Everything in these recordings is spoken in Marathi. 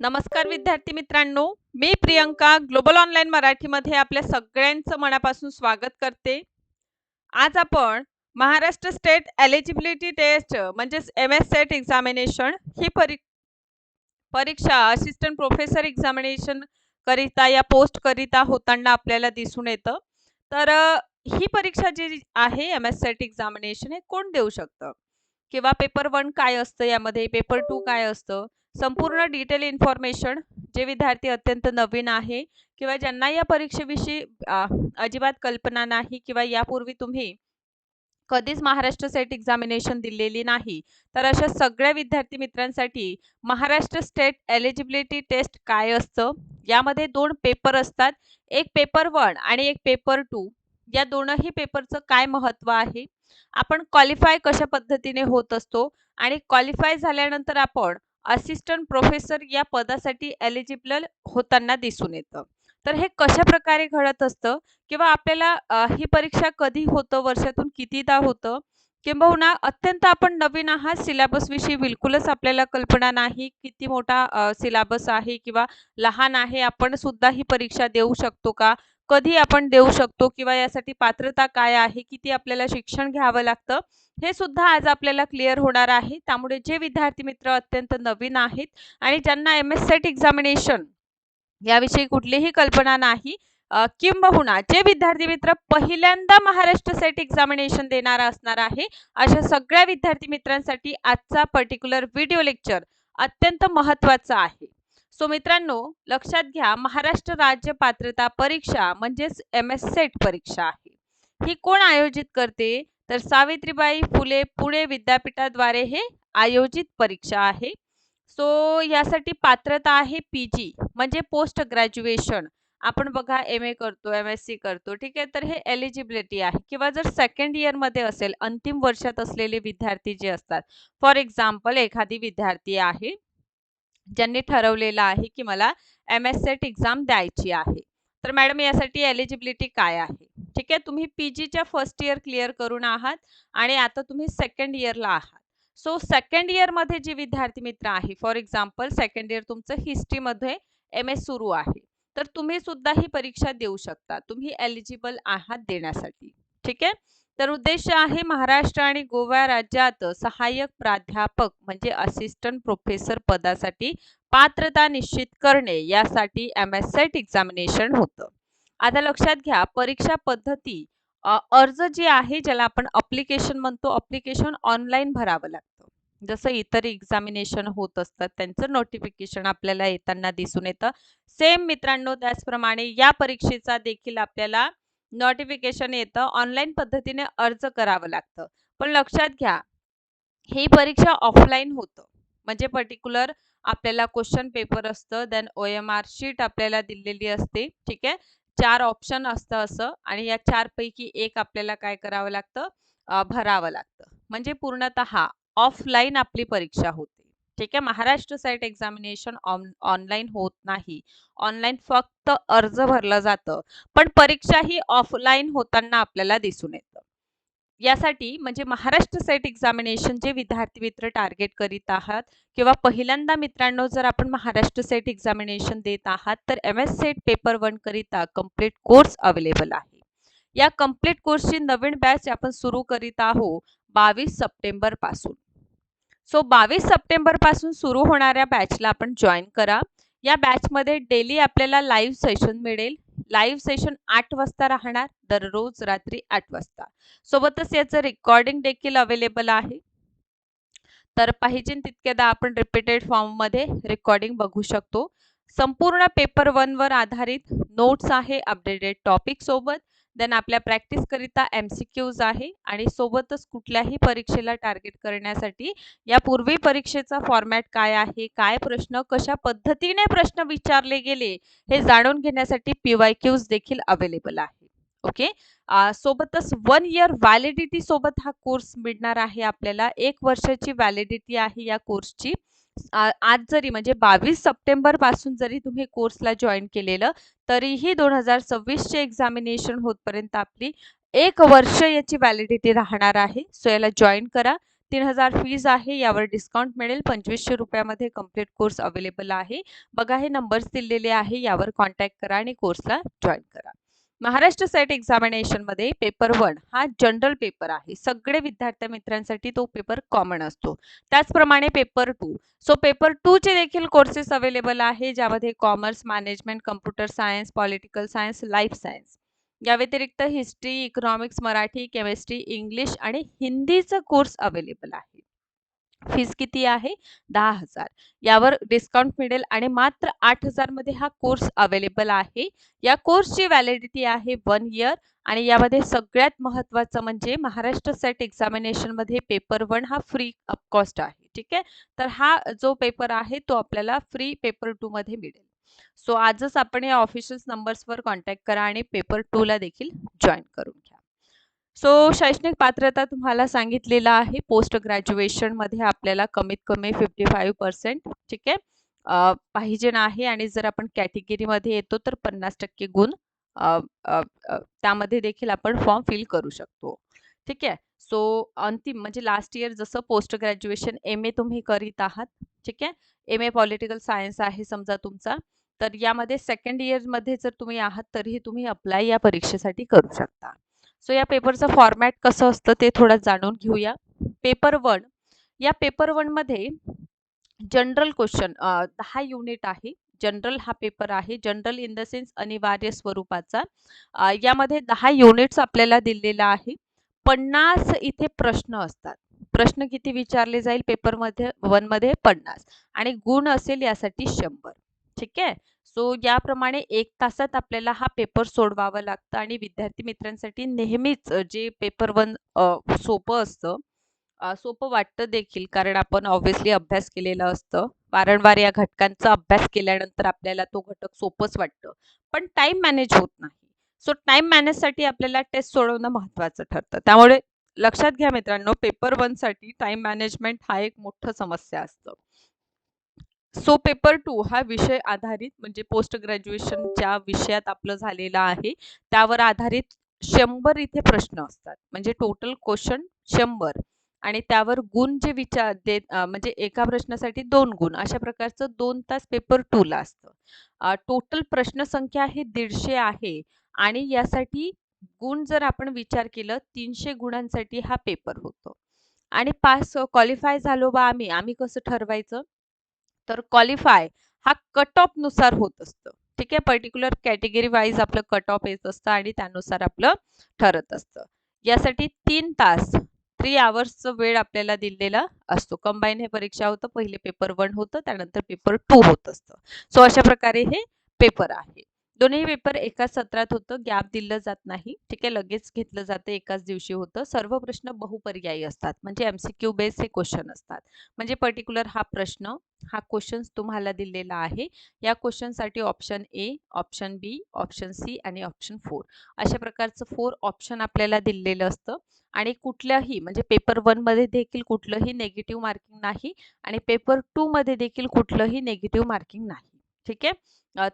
नमस्कार विद्यार्थी मित्रांनो मी प्रियंका ग्लोबल ऑनलाईन मराठीमध्ये आपल्या सगळ्यांचं मनापासून स्वागत करते. आज आपण महाराष्ट्र स्टेट एलिजिबिलिटी टेस्ट म्हणजेच एम एस सेट एक्झामिनेशन ही परी परीक्षा असिस्टंट प्रोफेसर एक्झामिनेशन करिता या पोस्ट करिता होताना आपल्याला दिसून येतं. तर ही परीक्षा जी आहे एम एस सेट एक्झामिनेशन हे कोण देऊ शकतं? किंवा पेपर वन काय असतं? यामध्ये पेपर टू काय असतं? संपूर्ण डिटेल इन्फॉर्मेशन जे विद्यार्थी अत्यंत नवीन आहे किंवा ज्यांना या परीक्षेविषयी अजिबात कल्पना नाही किंवा यापूर्वी तुम्ही कधीच महाराष्ट्र सेट एक्झामिनेशन दिलेली नाही तर अशा सगळ्या विद्यार्थी मित्रांसाठी महाराष्ट्र स्टेट एलिजिबिलिटी टेस्ट काय असतं? यामध्ये दोन पेपर असतात एक पेपर वन आणि एक पेपर टू या दोनही पेपरचं काय महत्त्व आहे? आपण क्वालिफाय कशा पद्धतीने होत असतो? आणि क्वालिफाय झाल्यानंतर आपण असिस्टंट प्रोफेसर या पदासाठी एलिजिबल होताना दिसून येतं. तर हे कशा प्रकारे घडत असतं? किंवा आपल्याला ही परीक्षा कधी होतं? वर्षातून कितीदा होतं? किंबहुना अत्यंत आपण नवीन आहात. सिलेबस विषयी बिलकुलच आपल्याला कल्पना नाही. किती मोठा सिलेबस आहे किंवा लहान आहे आपण सुद्धा ही परीक्षा देऊ शकतो का? कधी आपण देऊ शकतो किंवा यासाठी पात्रता काय आहे किती आपल्याला शिक्षण घ्यावं लागतं हे सुद्धा आज आपल्याला क्लिअर होणार आहे. त्यामुळे जे विद्यार्थी मित्र अत्यंत नवीन आहेत आणि ज्यांना एम एस सेट एक्झामिनेशन याविषयी कुठलीही कल्पना नाही किंबहुना जे विद्यार्थी मित्र पहिल्यांदा महाराष्ट्र सेट एक्झामिनेशन देणारा असणार आहे अशा सगळ्या विद्यार्थी मित्रांसाठी आजचा पर्टिक्युलर व्हिडिओ लेक्चर अत्यंत महत्त्वाचा आहे. सो मित्रांनो लक्षात घ्या महाराष्ट्र राज्य पात्रता परीक्षा म्हणजेच एम एस सेट परीक्षा आहे. ही कोण आयोजित करते? तर सावित्रीबाई फुले पुणे विद्यापीठाद्वारे हे आयोजित परीक्षा आहे. सो यासाठी पात्रता आहे पी जी म्हणजे पोस्ट ग्रॅज्युएशन आपण बघा एम ए करतो एम एस सी करतो ठीक आहे? तर हे एलिजिबिलिटी आहे. किंवा जर सेकंड इयरमध्ये असेल अंतिम वर्षात असलेले विद्यार्थी जे असतात. फॉर एक्झाम्पल एखादी विद्यार्थी आहे ज्यांनी ठरवलेलं आहे की मला एम एस सेट एक्झाम द्यायची आहे. तर मॅडम यासाठी एलिजिबिलिटी काय आहे? ठीक आहे? तुम्ही पी जीच्या फर्स्ट इयर क्लिअर करून आहात आणि आता तुम्ही सेकंड इयरला आहात. सो सेकंड इयरमध्ये जे विद्यार्थी मित्र आहे फॉर एक्झाम्पल सेकंड इयर तुमचं हिस्ट्रीमध्ये एम एस सुरू आहे. तर तुम्ही सुद्धा ही परीक्षा देऊ शकता. तुम्ही एलिजिबल आहात देण्यासाठी. ठीक आहे? तर उद्देश आहे महाराष्ट्र आणि गोवा राज्यात सहाय्यक प्राध्यापक म्हणजे असिस्टंट प्रोफेसर पदासाठी पात्रता निश्चित करणे यासाठी एम एस सेट एक्झामिनेशन होतं. आता लक्षात घ्या परीक्षा पद्धती अर्ज जे आहे ज्याला आपण अप्लिकेशन म्हणतो अप्लिकेशन ऑनलाईन भरावं लागतं. जसं इतर एक्झामिनेशन होत असतात त्यांचं नोटिफिकेशन आपल्याला येताना दिसून येतं. सेम मित्रांनो त्याचप्रमाणे या परीक्षेचा देखील आपल्याला नोटिफिकेशन येतं. ऑनलाईन पद्धतीने अर्ज करावं लागतं. पण लक्षात घ्या ही परीक्षा ऑफलाईन होतं. म्हणजे पर्टिक्युलर आपल्याला क्वेश्चन पेपर असतं then O M R sheet आपल्याला दिलेली असते. ठीक आहे? चार ऑप्शन असतं असं आणि या चारपैकी एक आपल्याला काय करावं लागतं? भरावं लागतं. म्हणजे पूर्णतः ऑफलाईन आपली परीक्षा होते. ठीक आहे? महाराष्ट्र साईट एक्झामिनेशन ऑनलाईन होत नाही. ऑनलाईन फक्त अर्ज भरलं जातं. पण परीक्षा ही ऑफलाईन होताना आपल्याला दिसून येतं. यासाठी म्हणजे महाराष्ट्र सेट एक्झामिनेशन जे विद्यार्थी मित्र टार्गेट करीत आहात किंवा पहिल्यांदा मित्रांनो जर आपण महाराष्ट्र सेट एक्झामिनेशन देत आहात तर M S SET paper one करिता कंप्लीट कोर्स अवेलेबल आहे. या कंप्लीट कोर्सची नवीन बॅच आपण सुरू करीत आहोत बावीस सप्टेंबरपासून. सो बावीस सप्टेंबरपासून सुरू होणाऱ्या बॅचला आपण जॉईन करा. या बॅचमध्ये डेली आपल्याला लाईव्ह सेशन मिळेल. लाईव्ह सेशन आठ वाजता राहणार दररोज रात्री आठ वाजता. सोबतच याचं रेकॉर्डिंग देखील अवेलेबल आहे. तर पाहिजे तितक्यादा आपण रिपीटेड फॉर्ममध्ये रेकॉर्डिंग बघू शकतो. संपूर्ण पेपर वनवर आधारित नोट्स आहे अपडेटेड टॉपिक सोबत. देन आपल्या प्रॅक्टिस करिता एम सी क्यूज आहे आणि सोबतच कुठल्याही परीक्षेला टार्गेट करण्यासाठी यापूर्वी परीक्षेचा फॉर्मॅट काय आहे काय प्रश्न कशा पद्धतीने प्रश्न विचारले गेले हे जाणून घेण्यासाठी पी वाय क्यूज देखील अवेलेबल आहे. ओके सोबतच वन इयर व्हॅलिडिटी सोबत हा कोर्स मिळणार आहे आपल्याला. एक वर्षाची व्हॅलिडिटी आहे या कोर्सची आज जरी म्हणजे बावीस सप्टेंबरपासून जरी तुम्ही कोर्सला जॉईन केलेलं तरीही दोन हजार सव्वीसचे एक्झामिनेशन होतपर्यंत आपली एक वर्ष याची व्हॅलिडिटी राहणार आहे. सो याला जॉईन करा. तीन हजार फीज आहे यावर डिस्काउंट मिळेल. पंचवीसशे रुपयामध्ये कंप्लीट कोर्स अवेलेबल आहे. बघा हे नंबर्स दिलेले आहे. यावर कॉन्टॅक्ट करा आणि कोर्सला जॉईन करा. महाराष्ट्र सेट एक्झामिनेशनमध्ये पेपर वन हा जनरल पेपर आहे. सगळे विद्यार्थी मित्रांसाठी तो पेपर कॉमन असतो. त्याचप्रमाणे पेपर टू सो पेपर टूचे देखील कोर्सेस अवेलेबल आहे ज्यामध्ये commerce management computer science political science life science या व्यतिरिक्त history economics Marathi chemistry English आणि हिंदीचा कोर्स अवेलेबल आहे. फीस किती आहे? दहा हजार. यावर डिस्काउंट मिळेल आणि मात्र आठ हजारमध्ये हा कोर्स अवेलेबल आहे. या कोर्सची व्हॅलिडिटी आहे वन इयर आणि यामध्ये सगळ्यात महत्त्वाचं म्हणजे महाराष्ट्र सेट एक्झामिनेशनमध्ये पेपर वन हा फ्री कॉस्ट आहे. ठीक आहे? तर हा जो पेपर आहे तो आपल्याला फ्री पेपर टूमध्ये मिळेल. सो आजच आपण या ऑफिशियल नंबर्सवर कॉन्टॅक्ट करा आणि पेपर टूला देखील जॉईन करून घ्या. सो शैक्षणिक पात्रता तुम्हाला सांगितलेलं आहे. पोस्ट ग्रॅज्युएशनमध्ये आपल्याला कमीत कमी फिफ्टी फाईव्ह पर्सेंट ठीक आहे? पाहिजे आहे आणि जर आपण कॅटेगरीमध्ये येतो तर पन्नास टक्के गुण त्यामध्ये देखील आपण फॉर्म फिल करू शकतो. ठीक आहे? सो अंतिम म्हणजे लास्ट इयर जसं पोस्ट ग्रॅज्युएशन एम ए तुम्ही करीत आहात ठीक आहे? एम ए पॉलिटिकल सायन्स आहे समजा तुमचा. तर यामध्ये सेकंड इयरमध्ये जर तुम्ही आहात तरीही तुम्ही अप्लाय या परीक्षेसाठी करू शकता. सो या पेपरचं फॉर्मॅट कसं असतं ते थोडं जाणून घेऊया. पेपर वन या पेपर वनमध्ये जनरल क्वेश्चन दहा युनिट आहे. जनरल हा पेपर आहे. जनरल इन द सेन्स अनिवार्य स्वरूपाचा. यामध्ये दहा युनिट्स आपल्याला दिलेला आहे. पन्नास इथे प्रश्न असतात. प्रश्न किती विचारले जाईल? पेपरमध्ये वनमध्ये पन्नास. आणि गुण असेल यासाठी शंभर. ठीक आहे? सो याप्रमाणे एक तासात आपल्याला हा पेपर सोडवावा लागतं आणि विद्यार्थी मित्रांसाठी नेहमीच जे पेपर वन सोपं असतं सोपं वाटतं देखील. कारण आपण ऑब्व्हियसली अभ्यास केलेलं असतं. वारंवार या घटकांचा अभ्यास केल्यानंतर आपल्याला तो घटक सोपंच वाटतं. पण टाइम मॅनेज होत नाही. सो टाइम मॅनेजसाठी आपल्याला टेस्ट सोडवणं महत्त्वाचं ठरतं. त्यामुळे लक्षात घ्या मित्रांनो पेपर वनसाठी टाइम मॅनेजमेंट हा एक मोठं समस्या असतं. सो पेपर टू हा विषय आधारित म्हणजे पोस्ट ग्रॅज्युएशनच्या विषयात आपलं झालेला आहे. त्यावर आधारित शंभर इथे प्रश्न असतात. म्हणजे टोटल क्वेश्चन शंभर. आणि त्यावर गुण जे विचार देत म्हणजे एका प्रश्नासाठी दोन गुण अशा प्रकारचं दोन तास पेपर टूला असतं. टोटल प्रश्न संख्या ही दीडशे आहे. आणि यासाठी गुण जर आपण विचार केलं तीनशे गुणांसाठी हा पेपर होतो. आणि पास क्वालिफाय झालो बा आम्ही. आम्ही कसं ठरवायचं? तर क्वालिफाय हा कट ऑफनुसार होत असतं. ठीक आहे? पर्टिक्युलर कॅटेगरी वाईज आपलं कट ऑफ येत असतं आणि त्यानुसार आपलं ठरत असतं. यासाठी तीन तास थ्री आवर्सचं वेळ आपल्याला दिलेला असतो. कंबाईन हे परीक्षा होतं पहिले पेपर वन होतं त्यानंतर पेपर टू होत असतं. सो अशा प्रकारे हे पेपर आहे. दोन्ही पेपर एकाच सत्रात होतं. गॅप दिलं जात नाही. ठीक आहे लगेच घेतलं जातं. एकाच दिवशी होतं. सर्व प्रश्न बहुपर्यायी असतात. म्हणजे एम सी क्यू बेस हे क्वेश्चन असतात. म्हणजे पर्टिक्युलर हा प्रश्न हा क्वेश्चन तुम्हाला दिलेला आहे. या क्वेश्चनसाठी option A option B option C आणि ऑप्शन फोर अशा प्रकारचं फोर ऑप्शन आपल्याला दिलेलं असतं. आणि कुठल्याही म्हणजे पेपर वनमध्ये देखील कुठलंही नेगेटिव्ह मार्किंग नाही. आणि पेपर टूमध्ये देखील कुठलंही नेगेटिव्ह मार्किंग नाही. ठीक आहे?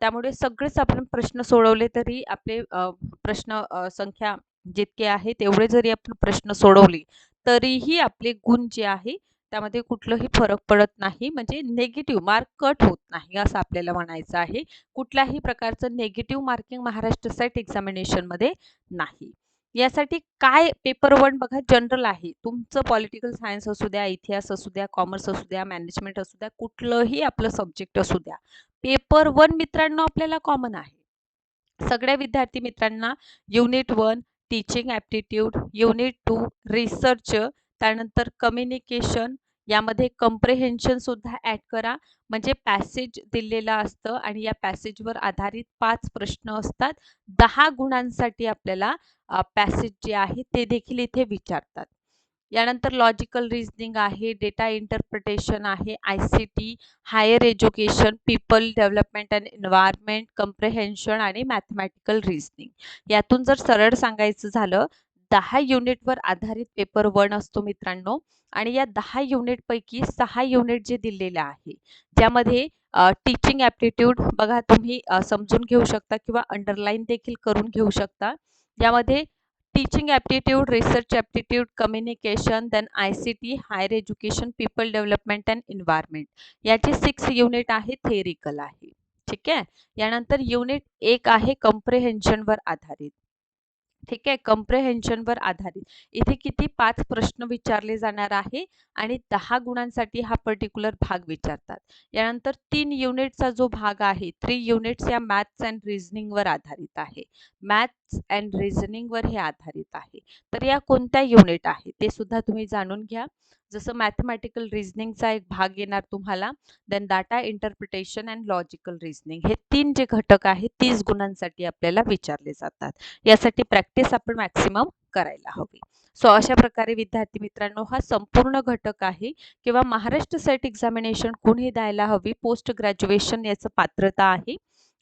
त्यामुळे सगळेच आपण प्रश्न सोडवले तरी आपले प्रश्न संख्या जितके आहे तेवढे जरी आपण प्रश्न सोडवले तरीही आपले गुण जे आहे त्यामध्ये कुठलंही फरक पडत नाही. म्हणजे नेगेटिव्ह मार्क कट होत नाही असं आपल्याला म्हणायचं आहे. कुठल्याही प्रकारचं नेगेटिव्ह मार्किंग महाराष्ट्र साईट एक्झामिनेशनमध्ये नाही. यासाठी काय पेपर वन बघा जनरल आहे. तुमचं पॉलिटिकल सायन्स असू द्या इतिहास असू द्या कॉमर्स असू द्या मॅनेजमेंट असू द्या कुठलंही आपलं सब्जेक्ट असू द्या. पेपर वन मित्रांनो आपल्याला कॉमन आहे. सगळ्या विद्यार्थी मित्रांना unit one teaching aptitude unit two research त्यानंतर कम्युनिकेशन यामध्ये कम्प्रेहेन्शन सुद्धा ॲड करा. म्हणजे पॅसेज दिलेला असतं आणि या पॅसेजवर आधारित पाच प्रश्न असतात. दहा गुणांसाठी आपल्याला पॅसेज जे आहे ते देखील इथे विचारतात. यानंतर लॉजिकल रिझनिंग आहे डेटा इंटरप्रिटेशन आहे I C T higher education people development and environment comprehension आणि मॅथमॅटिकल रिझनिंग यातून जर सरळ सांगायचं झालं दहा युनिटवर आधारित पेपर वन असतो मित्रांनो. आणि या दहा युनिटपैकी सहा युनिट जे दिलेले आहे ज्यामध्ये टीचिंग ॲप्टिट्यूड बघा तुम्ही समजून घेऊ शकता किंवा अंडरलाईन देखील करून घेऊ शकता. यामध्ये teaching aptitude research aptitude communication then I C T higher education people development and environment याचे सिक्स युनिट आहे थेरिकल आहे. ठीक आहे? यानंतर युनिट एक आहे कम्प्रेहेन्शनवर आधारित. ठीक आहे? कम्प्रेहेन्शनवर आधारित. इथे किती पाच प्रश्न विचारले जाणार आहे आणि दहा गुणांसाठी हा पर्टिक्युलर भाग विचारतात. यानंतर तीन युनिटचा जो भाग आहे थ्री युनिट्स या मॅथ्स अँड रिझनिंगवर आधारित आहे. मॅथ्स अँड रिझनिंगवर हे आधारित आहे. तर या कोणत्या युनिट आहे ते सुद्धा तुम्ही जाणून घ्या. जसं मॅथमॅटिकल रिझनिंगचा एक भाग येणार तुम्हाला then data interpretation and logical reasoning हे तीन जे घटक आहेत तीस गुणांसाठी आपल्याला विचारले जातात. यासाठी प्रॅक्टिस आपण मॅक्सिमम करायला हवी. सो अशा प्रकारे विद्यार्थी मित्रांनो हा संपूर्ण घटक आहे. किंवा महाराष्ट्र सेट एक्झामिनेशन कुणी द्यायला हवी. पोस्ट ग्रॅज्युएशन याचं पात्रता आहे.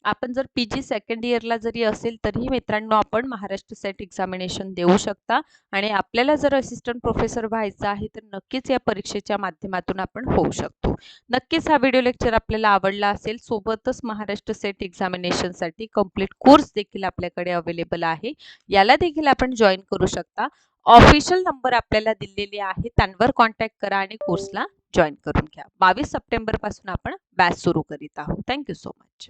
आपण जर पी जी सेकंड इयरला जरी असेल तरीही मित्रांनो आपण महाराष्ट्र सेट एक्झामिनेशन देऊ शकता. आणि आपल्याला जर असिस्टंट प्रोफेसर व्हायचं आहे तर नक्कीच या परीक्षेच्या माध्यमातून आपण होऊ शकतो. नक्कीच हा व्हिडिओ लेक्चर आपल्याला आवडला असेल. सोबतच महाराष्ट्र सेट एक्झामिनेशनसाठी कंप्लीट कोर्स देखील आपल्याकडे अवेलेबल आहे. याला देखील आपण जॉईन करू शकता. ऑफिशियल नंबर आपल्याला दिलेले आहे. त्यांवर कॉन्टॅक्ट करा आणि कोर्सला जॉईन करून घ्या. बावीस सप्टेंबरपासून आपण बॅच सुरू करीत आहोत. Thank you so much